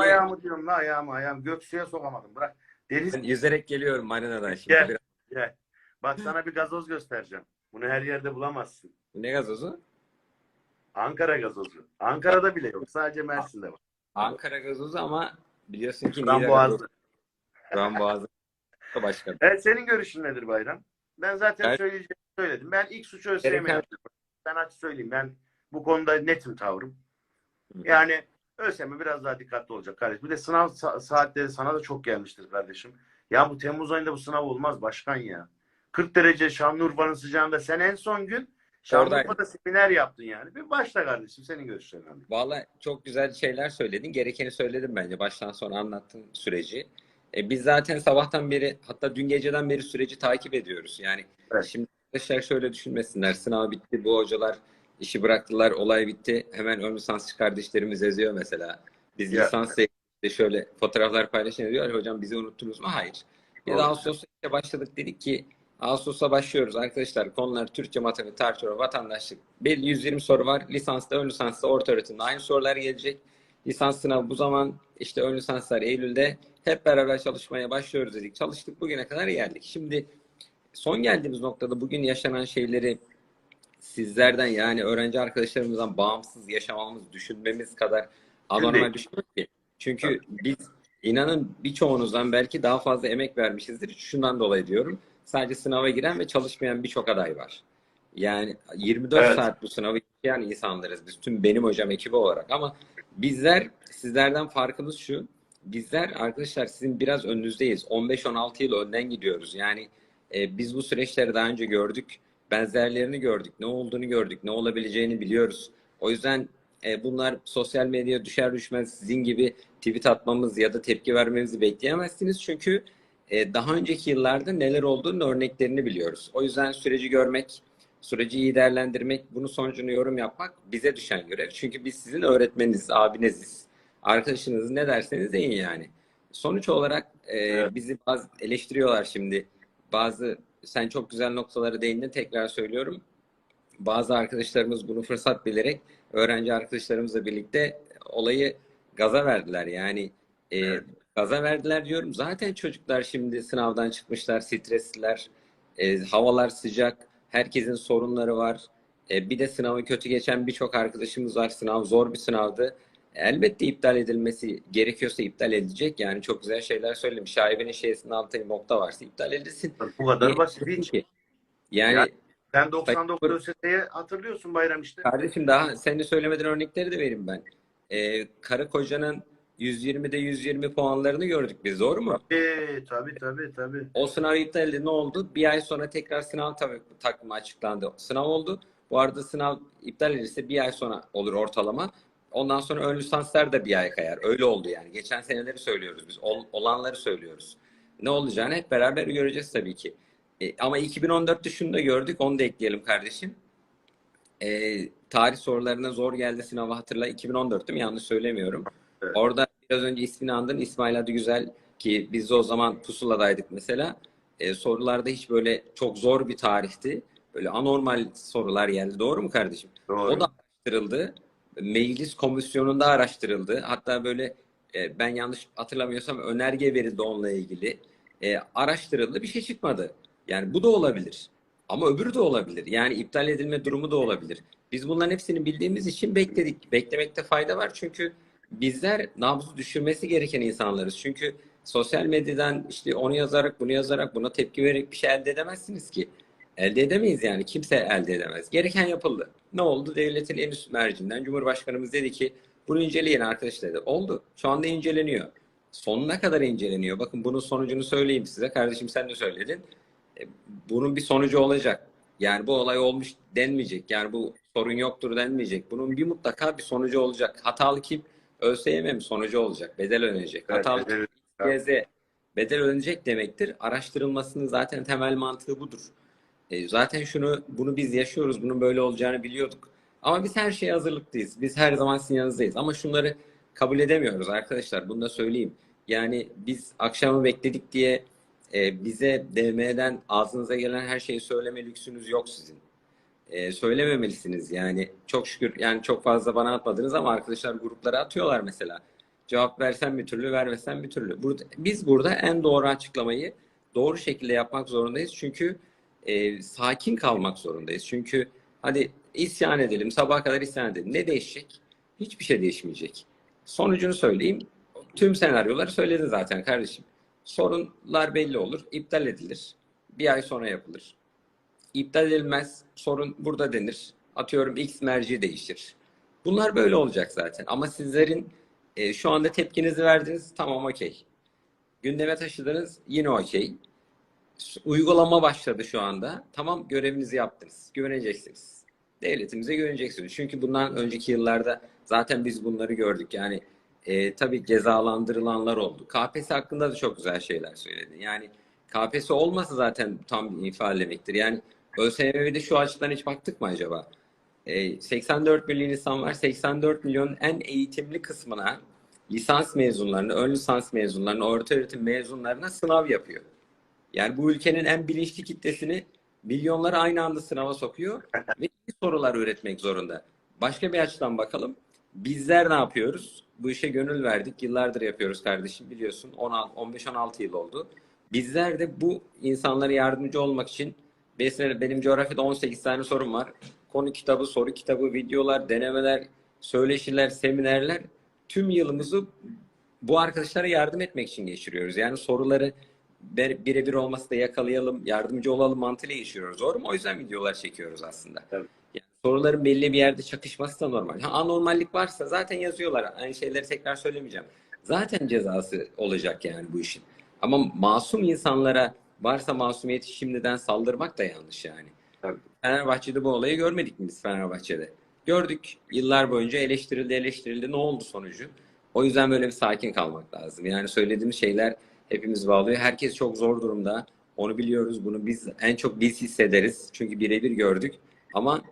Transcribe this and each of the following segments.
ayağımı diyorum la ayağımı ayağım. Göksu'ya sokamadım. Bırak. Deniz Ben yüzerek geliyorum marinadan şimdi. Gel. Biraz- gel. Bak sana bir gazoz göstereceğim. Bunu her yerde bulamazsın. Ne gazozu? Ankara gazozu. Ankara'da bile yok. Sadece Mersin'de var. Ankara gazozu ama biliyorsun ki boğazlı. gazozu. Şu boğazı. Başka. Evet, senin görüşün nedir Bayram? Ben zaten Ben- söyleyeceğimi söyledim. Ben ilk suçu ÖSYM'ye. Ben açık söyleyeyim. Ben bu konuda netim tavrım. Yani ÖSYM biraz daha dikkatli olacak kardeşim. Bir de sınav sa- saatleri sana da çok gelmiştir kardeşim. Ya bu Temmuz ayında bu sınav olmaz başkan ya. 40 derece Şanlıurfa'nın sıcağında sen en son gün Şanlıurfa'da seminer yaptın yani. Bir başla kardeşim senin görüşlerin alayım. Vallahi çok güzel şeyler söyledin. Gerekeni söyledim bence. Baştan sona anlattın süreci. E, biz zaten sabahtan beri hatta dün geceden beri süreci takip ediyoruz. Yani Evet. şimdi arkadaşlar şöyle düşünmesinler. Sınav bitti. Bu hocalar işi bıraktılar. Olay bitti. Hemen ön lisansçı kardeşlerimiz yazıyor mesela. Biz Ya. lisans şöyle fotoğraflar paylaşın diyor. Hocam bizi unuttunuz mu? Hayır. Biz. Ağustos'ta işte başladık. Dedik ki Ağustos'a başlıyoruz arkadaşlar. Konular Türkçe, matematik, tarih, vatandaşlık. Belli 120 soru var. Lisansta, ön lisansta, orta öğretimde aynı sorular gelecek. Lisans sınavı bu zaman işte ön lisanslar Eylül'de hep beraber çalışmaya başlıyoruz dedik. Çalıştık bugüne kadar geldik. Şimdi son geldiğimiz noktada bugün yaşanan şeyleri sizlerden yani öğrenci arkadaşlarımızdan bağımsız yaşamamız, düşünmemiz kadar anormal Değil. düşünüyorum ki. Çünkü biz inanın birçoğunuzdan belki daha fazla emek vermişizdir. Şundan dolayı diyorum. Sadece sınava giren ve çalışmayan birçok aday var. Yani 24 Evet. saat bu sınavı yaşayan insanlarız biz. Tüm benim hocam ekibi olarak ama bizler sizlerden farkımız şu. Bizler arkadaşlar sizin biraz önünüzdeyiz. 15-16 yıl önden gidiyoruz. Yani e, biz bu süreçleri daha önce gördük. Benzerlerini gördük. Ne olduğunu gördük. Ne olabileceğini biliyoruz. O yüzden e, bunlar sosyal medyaya düşer düşmez sizin gibi tweet atmamız ya da tepki vermemizi bekleyemezsiniz. Çünkü e, daha önceki yıllarda neler olduğunun örneklerini biliyoruz. O yüzden süreci görmek, süreci iyi değerlendirmek, bunun sonucunu yorum yapmak bize düşen görev. Çünkü biz sizin öğretmeniniz, abiniziz. Arkadaşınız ne derseniz deyin yani. Sonuç olarak e, bizi bazı eleştiriyorlar şimdi. Bazı sen çok güzel noktaları değindin tekrar söylüyorum. Bazı arkadaşlarımız bunu fırsat bilerek öğrenci arkadaşlarımızla birlikte olayı gaza verdiler. Yani e, Evet. gaza verdiler diyorum. Zaten çocuklar şimdi sınavdan çıkmışlar, stresliler. E, havalar sıcak. Herkesin sorunları var. E, bir de sınavı kötü geçen birçok arkadaşımız var. Sınav zor bir sınavdı. Elbette iptal edilmesi gerekiyorsa iptal edilecek. Yani çok güzel şeyler söylemiş. Şaibenin şeysinin altı nokta varsa iptal edilsin. Bu kadar Niye basit. Hiç. ki? Yani Ya- Sen 99 Bak- ÖSS'ye hatırlıyorsun Bayram işte. Kardeşim daha seni söylemeden örnekleri de vereyim ben. Ee, karı kocanın 120'de 120 puanlarını gördük biz doğru mu? Tabii tabii tabii. tabii. O sınav iptal edildi ne oldu? Bir ay sonra tekrar sınav tabii, takvimi açıklandı. Sınav oldu. Bu arada sınav iptal edilirse bir ay sonra olur ortalama. Ondan sonra ön lisanslar da bir ay kayar. Öyle oldu yani. Geçen seneleri söylüyoruz biz. Ol- olanları söylüyoruz. Ne olacağını hep beraber göreceğiz tabii ki. E, ama 2014'te şunu da gördük. Onu da ekleyelim kardeşim. E, tarih sorularına zor geldi sınavı hatırla. 2014 değil mi? Yanlış söylemiyorum. Evet. Orada biraz önce ismini andın. İsmail Adı Güzel ki biz de o zaman pusuladaydık mesela. E, sorularda hiç böyle çok zor bir tarihti. Böyle anormal sorular geldi. Doğru mu kardeşim? Doğru. O da araştırıldı. Meclis komisyonunda araştırıldı. Hatta böyle e, ben yanlış hatırlamıyorsam önerge verildi onunla ilgili. E, araştırıldı bir şey çıkmadı. Yani bu da olabilir. Ama öbürü de olabilir. Yani iptal edilme durumu da olabilir. Biz bunların hepsini bildiğimiz için bekledik. Beklemekte fayda var çünkü bizler nabzı düşürmesi gereken insanlarız. Çünkü sosyal medyadan işte onu yazarak bunu yazarak buna tepki vererek bir şey elde edemezsiniz ki. Elde edemeyiz yani. Kimse elde edemez. Gereken yapıldı. Ne oldu? Devletin en üst mercinden Cumhurbaşkanımız dedi ki bunu inceleyin arkadaşlar dedi. Oldu. Şu anda inceleniyor. Sonuna kadar inceleniyor. Bakın bunun sonucunu söyleyeyim size. Kardeşim sen de söyledin. E, Bunun bir sonucu olacak. Yani bu olay olmuş denmeyecek. Yani bu sorun yoktur denmeyecek. Bunun bir mutlaka bir sonucu olacak. Hatalı kim? ÖSYM mi sonucu olacak? Bedel ödenecek. Evet, Hatalı bedel- YZ bedel ödenecek demektir. Araştırılmasının zaten temel mantığı budur. E, zaten şunu bunu biz yaşıyoruz. Bunun böyle olacağını biliyorduk. Ama biz her şeye hazırlıklıyız. Biz her zaman sizin yanınızdayız. Ama şunları kabul edemiyoruz arkadaşlar. Bunu da söyleyeyim. Yani biz akşamı bekledik diye e, bize DM'den ağzınıza gelen her şeyi söyleme lüksünüz yok sizin. E, söylememelisiniz yani. Çok şükür yani çok fazla bana atmadınız ama arkadaşlar gruplara atıyorlar mesela. Cevap versen bir türlü, vermesen bir türlü. Burada, biz burada en doğru açıklamayı doğru şekilde yapmak zorundayız. Çünkü e, sakin kalmak zorundayız. Çünkü hadi isyan edelim, sabaha kadar isyan edelim. Ne değişecek? Hiçbir şey değişmeyecek. Sonucunu söyleyeyim. Tüm senaryoları söyledin zaten kardeşim. Sorunlar belli olur, iptal edilir. Bir ay sonra yapılır. İptal edilmez, sorun burada denir. Atıyorum X merci değişir. Bunlar böyle olacak zaten. Ama sizlerin e, şu anda tepkinizi verdiniz, tamam okey. Gündeme taşıdınız, yine okey. Uygulama başladı şu anda. Tamam görevinizi yaptınız. Güveneceksiniz. Devletimize güveneceksiniz. Çünkü bundan önceki yıllarda zaten biz bunları gördük. Yani e, tabii cezalandırılanlar oldu. KPSS hakkında da çok güzel şeyler söyledi. Yani KPSS olmasa zaten tam ifademektir. Yani ÖSYM'de şu açıdan hiç baktık mı acaba? E, 84 milyon insan var. 84 milyon en eğitimli kısmına lisans mezunlarını, ön lisans mezunlarını, orta öğretim mezunlarına sınav yapıyor. Yani bu ülkenin en bilinçli kitlesini milyonları aynı anda sınava sokuyor ve iyi sorular üretmek zorunda. Başka bir açıdan bakalım. Bizler ne yapıyoruz? Bu işe gönül verdik. Yıllardır yapıyoruz kardeşim biliyorsun. 15-16 yıl oldu. Bizler de bu insanlara yardımcı olmak için mesela benim coğrafyada 18 tane sorum var. Konu kitabı, soru kitabı, videolar, denemeler, söyleşiler, seminerler. Tüm yılımızı bu arkadaşlara yardım etmek için geçiriyoruz. Yani soruları birebir olması da yakalayalım, yardımcı olalım mantığıyla geçiriyoruz. Doğru mu? O yüzden videolar çekiyoruz aslında. Tabii. Yani soruların belli bir yerde çakışması da normal. Ha, anormallik varsa zaten yazıyorlar. Aynı şeyleri tekrar söylemeyeceğim. Zaten cezası olacak yani bu işin. Ama masum insanlara varsa masumiyeti şimdiden saldırmak da yanlış yani. Tabii. Fenerbahçe'de bu olayı görmedik mi biz Fenerbahçe'de? Gördük. Yıllar boyunca eleştirildi, eleştirildi. Ne oldu sonucu? O yüzden böyle bir sakin kalmak lazım. Yani söylediğimiz şeyler hepimiz bağlıyor. Herkes çok zor durumda. Onu biliyoruz. Bunu biz en çok biz hissederiz. Çünkü birebir gördük. Ama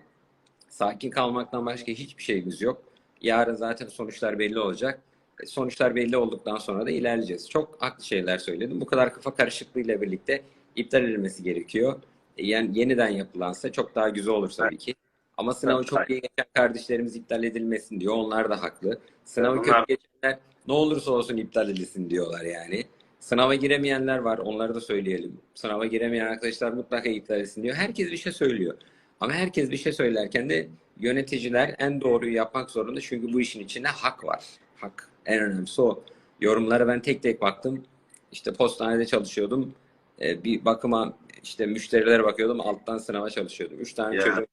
sakin kalmaktan başka hiçbir şeyimiz yok. Yarın zaten sonuçlar belli olacak. E, Sonuçlar belli olduktan sonra da ilerleyeceğiz. Çok haklı şeyler söyledim. Bu kadar kafa karışıklığıyla birlikte iptal edilmesi gerekiyor. E, Yani yeniden yapılansa çok daha güzel olur tabii ki. Ama sınavı çok iyi geçen kardeşlerimiz iptal edilmesin diyor. Onlar da haklı. Sınavı kötü geçenler ne olursa olsun iptal edilsin diyorlar yani. Sınava giremeyenler var. Onları da söyleyelim. Sınava giremeyen arkadaşlar mutlaka iptal etsin diyor. Herkes bir şey söylüyor. Ama herkes bir şey söylerken de yöneticiler en doğruyu yapmak zorunda. Çünkü bu işin içinde hak var. Hak. En önemlisi o. Yorumlara ben tek tek baktım. İşte postanede çalışıyordum. Ee, bir bakıma işte müşterilere bakıyordum. Alttan sınava çalışıyordum. Üç tane Ya. çocuk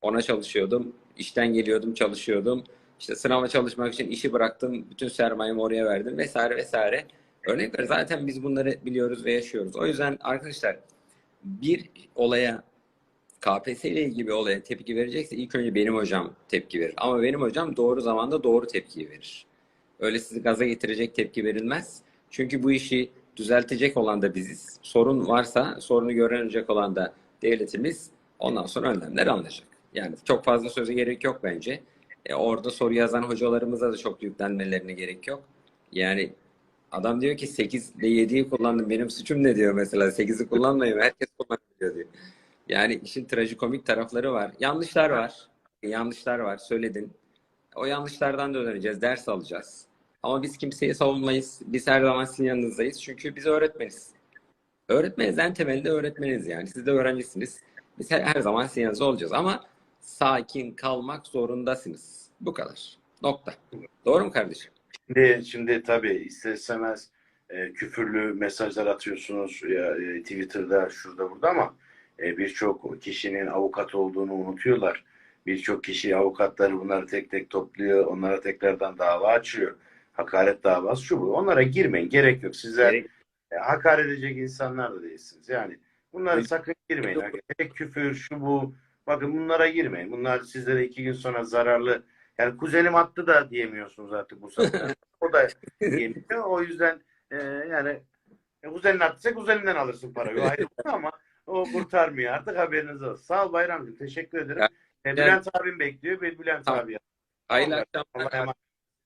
ona çalışıyordum. İşten geliyordum, çalışıyordum. İşte sınava çalışmak için işi bıraktım. Bütün sermayemi oraya verdim vesaire vesaire. Örnekler zaten biz bunları biliyoruz ve yaşıyoruz. O yüzden arkadaşlar bir olaya KPSS ile ilgili bir olaya tepki verecekse ilk önce benim hocam tepki verir. Ama benim hocam doğru zamanda doğru tepkiyi verir. Öyle sizi gaza getirecek tepki verilmez. Çünkü bu işi düzeltecek olan da biziz. Sorun varsa sorunu görenecek olan da devletimiz. Ondan sonra önlemler alınacak. Yani çok fazla söze gerek yok bence. E, orada soru yazan hocalarımıza da çok yüklenmelerine gerek yok. Yani adam diyor ki 8 ile 7'yi kullandım benim suçum ne diyor mesela 8'i kullanmayayım herkes kullanıyor diyor. Yani işin trajikomik tarafları var. Yanlışlar var. Yanlışlar var söyledin. O yanlışlardan da öğreneceğiz, ders alacağız. Ama biz kimseyi savunmayız. Biz her zaman sizin yanınızdayız. Çünkü biz öğretmeniz. Öğretmeniz en temelinde öğretmeniz yani. Siz de öğrencisiniz. Biz her, her zaman sizin yanınızda olacağız. Ama sakin kalmak zorundasınız. Bu kadar. Nokta. Doğru mu kardeşim? Şimdi, şimdi tabii ister istemez e, küfürlü mesajlar atıyorsunuz ya, e, Twitter'da şurada burada ama e, birçok kişinin avukat olduğunu unutuyorlar. Birçok kişi avukatları bunları tek tek topluyor. Onlara tekrardan dava açıyor. Hakaret davası şu bu. Onlara girmeyin. Gerek yok. Sizler Gerek- e, hakaret edecek insanlar da değilsiniz. Yani bunlara Evet. sakın girmeyin. Gerek küfür şu bu. Bakın bunlara girmeyin. Bunlar sizlere iki gün sonra zararlı. Yani kuzenim attı da diyemiyorsunuz artık bu sefer. o da diyemiyor. O yüzden e, yani e, kuzenin attıysa kuzeninden alırsın parayı. O ayrı ama o kurtarmıyor artık haberiniz olsun. Sağ ol Bayramcığım. Teşekkür ederim. E, Bülent abim bekliyor. ve Bülent Tamam. abi. Hayırlı akşamlar.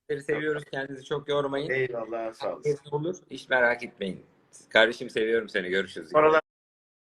Sizleri seviyoruz. Kendinizi çok yormayın. Eyvallah sağ olasın. Olur. Hiç merak etmeyin. Kardeşim seviyorum seni. Görüşürüz. Oralar